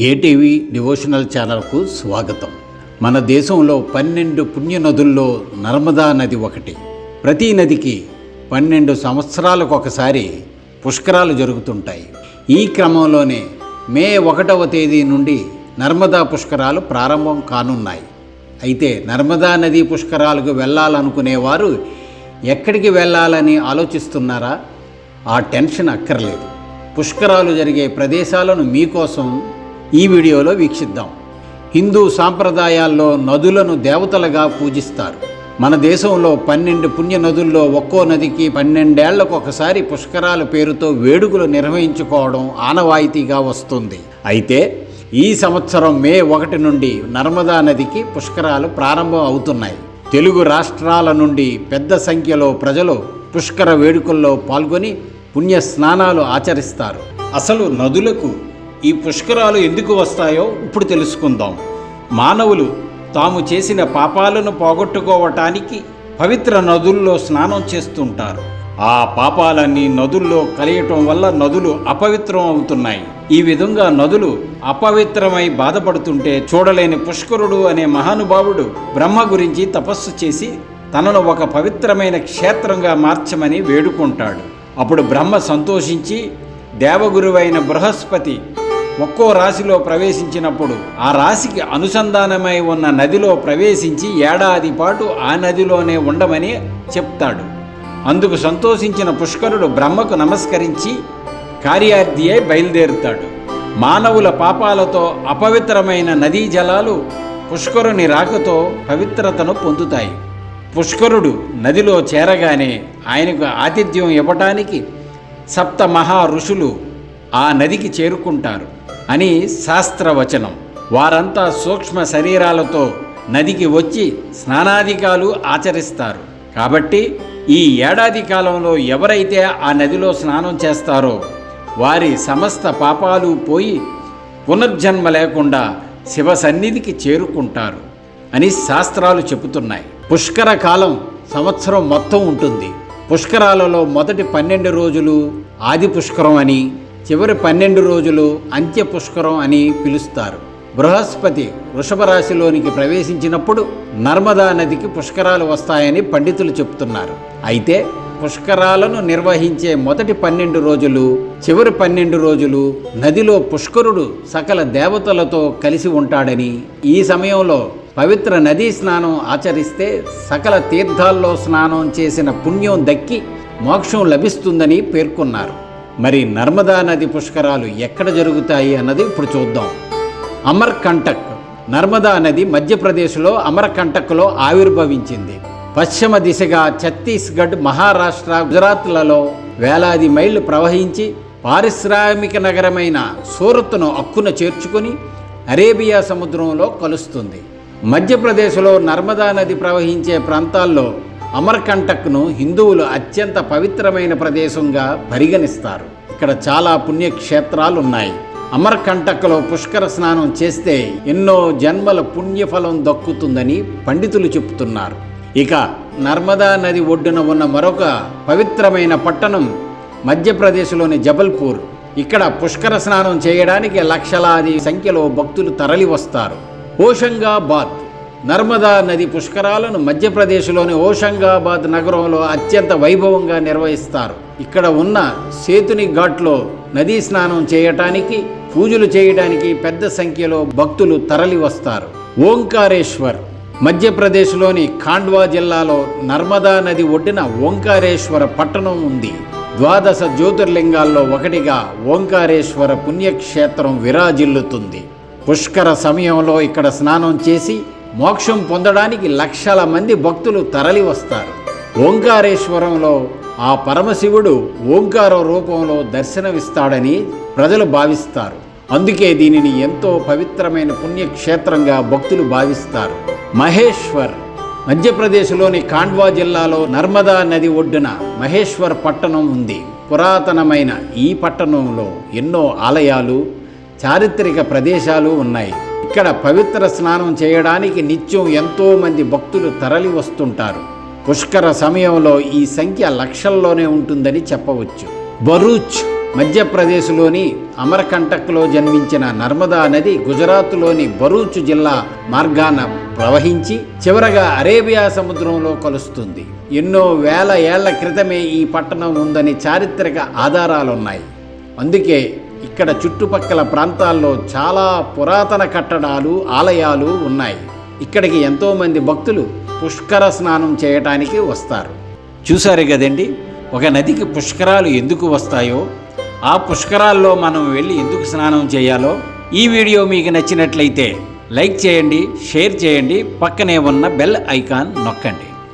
ATV devotional ఛానల్కు స్వాగతం. మన దేశంలో పన్నెండు పుణ్య నదుల్లో నర్మదా నది ఒకటి. ప్రతి నదికి పన్నెండు సంవత్సరాలకు ఒకసారి పుష్కరాలు జరుగుతుంటాయి. ఈ క్రమంలోనే మే ఒకటవ తేదీ నుండి నర్మదా పుష్కరాలు ప్రారంభం కానున్నాయి. అయితే నర్మదా నది పుష్కరాలకు వెళ్ళాలనుకునేవారు ఎక్కడికి వెళ్ళాలని ఆలోచిస్తున్నారా? ఆ టెన్షన్ అక్కర్లేదు. పుష్కరాలు జరిగే ప్రదేశాలను మీకోసం ఈ వీడియోలో వీక్షిద్దాం. హిందూ సాంప్రదాయాల్లో నదులను దేవతలుగా పూజిస్తారు. మన దేశంలో పన్నెండు పుణ్య నదుల్లో ఒక్కో నదికి పన్నెండేళ్ళకు ఒకసారి పుష్కరాల పేరుతో వేడుకలు నిర్వహించుకోవడం ఆనవాయితీగా వస్తుంది. అయితే ఈ సంవత్సరం మే ఒకటి నుండి నర్మదా నదికి పుష్కరాలు ప్రారంభం అవుతున్నాయి. తెలుగు రాష్ట్రాల నుండి పెద్ద సంఖ్యలో ప్రజలు పుష్కర వేడుకల్లో పాల్గొని పుణ్య స్నానాలు ఆచరిస్తారు. అసలు నదులకు ఈ పుష్కరాలు ఎందుకు వస్తాయో ఇప్పుడు తెలుసుకుందాం. మానవులు తాము చేసిన పాపాలను పోగొట్టుకోవటానికి పవిత్ర నదుల్లో స్నానం చేస్తుంటారు. ఆ పాపాలన్నీ నదుల్లో కలియటం వల్ల నదులు అపవిత్రం అవుతున్నాయి. ఈ విధంగా నదులు అపవిత్రమై బాధపడుతుంటే చూడలేని పుష్కరుడు అనే మహానుభావుడు బ్రహ్మ గురించి తపస్సు చేసి తనను ఒక పవిత్రమైన క్షేత్రంగా మార్చమని వేడుకుంటాడు. అప్పుడు బ్రహ్మ సంతోషించి దేవగురువైన బృహస్పతి ఒక్కో రాశిలో ప్రవేశించినప్పుడు ఆ రాశికి అనుసంధానమై ఉన్న నదిలో ప్రవేశించి ఏడాది పాటు ఆ నదిలోనే ఉండమని చెప్తాడు. అందుకు సంతోషించిన పుష్కరుడు బ్రహ్మకు నమస్కరించి కార్యార్థి అయి బయలుదేరుతాడు. మానవుల పాపాలతో అపవిత్రమైన నదీ జలాలు పుష్కరుని రాకతో పవిత్రతను పొందుతాయి. పుష్కరుడు నదిలో చేరగానే ఆయనకు ఆతిథ్యం ఇవ్వటానికి సప్త మహా ఋషులు ఆ నదికి చేరుకుంటారు అని శాస్త్రవచనం. వారంతా సూక్ష్మ శరీరాలతో నదికి వచ్చి స్నానాధికాలు ఆచరిస్తారు. కాబట్టి ఈ ఏడాది కాలంలో ఎవరైతే ఆ నదిలో స్నానం చేస్తారో వారి సమస్త పాపాలు పోయి పునర్జన్మ లేకుండా శివ సన్నిధికి చేరుకుంటారు అని శాస్త్రాలు చెబుతున్నాయి. పుష్కర కాలం సంవత్సరం మొత్తం ఉంటుంది. పుష్కరాలలో మొదటి పన్నెండు రోజులు ఆది పుష్కరం అని చివరి పన్నెండు రోజులు అంత్య పుష్కరం అని పిలుస్తారు. బృహస్పతి వృషభ రాశిలోనికి ప్రవేశించినప్పుడు నర్మదా నదికి పుష్కరాలు వస్తాయని పండితులు చెప్తున్నారు. అయితే పుష్కరాలను నిర్వహించే మొదటి పన్నెండు రోజులు చివరి పన్నెండు రోజులు నదిలో పుష్కరుడు సకల దేవతలతో కలిసి ఉంటాడని ఈ సమయంలో పవిత్ర నదీ స్నానం ఆచరిస్తే సకల తీర్థాల్లో స్నానం చేసిన పుణ్యం దక్కి మోక్షం లభిస్తుందని పేర్కొన్నారు. మరి నర్మదా నది పుష్కరాలు ఎక్కడ జరుగుతాయి అన్నది ఇప్పుడు చూద్దాం. అమర్కంటక్ నర్మదా నది మధ్యప్రదేశ్లో అమర్కంటక్లో ఆవిర్భవించింది. పశ్చిమ దిశగా ఛత్తీస్గఢ్ మహారాష్ట్ర గుజరాత్లలో వేలాది మైళ్ళు ప్రవహించి పారిశ్రామిక నగరమైన సూరత్ను అక్కున చేర్చుకుని అరేబియా సముద్రంలో కలుస్తుంది. మధ్యప్రదేశ్లో నర్మదా నది ప్రవహించే ప్రాంతాల్లో అమర్కంటక్ను హిందువులు అత్యంత పవిత్రమైన ప్రదేశంగా పరిగణిస్తారు. ఇక్కడ చాలా పుణ్యక్షేత్రాలు ఉన్నాయి అమర్కంటక్లో పుష్కర స్నానం చేస్తే ఎన్నో జన్మల పుణ్యఫలం దక్కుతుందని పండితులు చెబుతున్నారు. ఇక నర్మదా నది ఒడ్డున ఉన్న మరొక పవిత్రమైన పట్టణం మధ్యప్రదేశ్లోని జబల్పూర్. ఇక్కడ పుష్కర స్నానం చేయడానికి లక్షలాది సంఖ్యలో భక్తులు తరలి వస్తారు హోషంగాబాద్ నర్మదా నది పుష్కరాలను మధ్యప్రదేశ్లోని హోషంగాబాద్ నగరంలో అత్యంత వైభవంగా నిర్వహిస్తారు. ఇక్కడ ఉన్న సేతుని ఘాట్లో నదీ స్నానం చేయటానికి పూజలు చేయడానికి పెద్ద సంఖ్యలో భక్తులు తరలి వస్తారు. ఓంకారేశ్వర్ మధ్యప్రదేశ్లోని ఖాండ్వా జిల్లాలో నర్మదా నది ఒడ్డిన ఓంకారేశ్వర పట్టణం ఉంది. ద్వాదశ జ్యోతిర్లింగాల్లో ఒకటిగా ఓంకారేశ్వర పుణ్యక్షేత్రం విరాజిల్లుతుంది. పుష్కర సమయంలో ఇక్కడ స్నానం చేసి మోక్షం పొందడానికి లక్షల మంది భక్తులు తరలి వస్తారు. ఓంకారేశ్వరంలో ఆ పరమశివుడు ఓంకార రూపంలో దర్శనమిస్తాడని ప్రజలు భావిస్తారు. అందుకే దీనిని ఎంతో పవిత్రమైన పుణ్యక్షేత్రంగా భక్తులు భావిస్తారు. మహేశ్వర్ మధ్యప్రదేశ్లోని ఖాండ్వా జిల్లాలో నర్మదా నది ఒడ్డున మహేశ్వర్ పట్టణం ఉంది. పురాతనమైన ఈ పట్టణంలో ఎన్నో ఆలయాలు చారిత్రక ప్రదేశాలు ఉన్నాయి. ఇక్కడ పవిత్ర స్నానం చేయడానికి నిత్యం ఎంతో మంది భక్తులు తరలి వస్తుంటారు. పుష్కర సమయంలో ఈ సంఖ్య లక్షల్లోనే ఉంటుందని చెప్పవచ్చు. బరూచ్ మధ్యప్రదేశ్లోని అమర్కంటక్లో జన్మించిన నర్మదా నది గుజరాత్లోని భరూచ్ జిల్లా మార్గాన ప్రవహించి చివరగా అరేబియా సముద్రంలో కలుస్తుంది. ఎన్నో వేల ఏళ్ళ క్రితమే ఈ పట్టణం ఉందని చారిత్రక ఆధారాలున్నాయి. అందుకే ఇక్కడ చుట్టుపక్కల ప్రాంతాల్లో చాలా పురాతన కట్టడాలు ఆలయాలు ఉన్నాయి. ఇక్కడికి ఎంతోమంది భక్తులు పుష్కర స్నానం చేయటానికి వస్తారు. చూసారు కదండి? ఒక నదికి పుష్కరాలు ఎందుకు వస్తాయో? ఆ పుష్కరాల్లో మనం వెళ్ళి ఎందుకు స్నానం చేయాలో? ఈ వీడియో మీకు నచ్చినట్లయితే లైక్ చేయండి షేర్ చేయండి పక్కనే ఉన్న బెల్ ఐకాన్ నొక్కండి.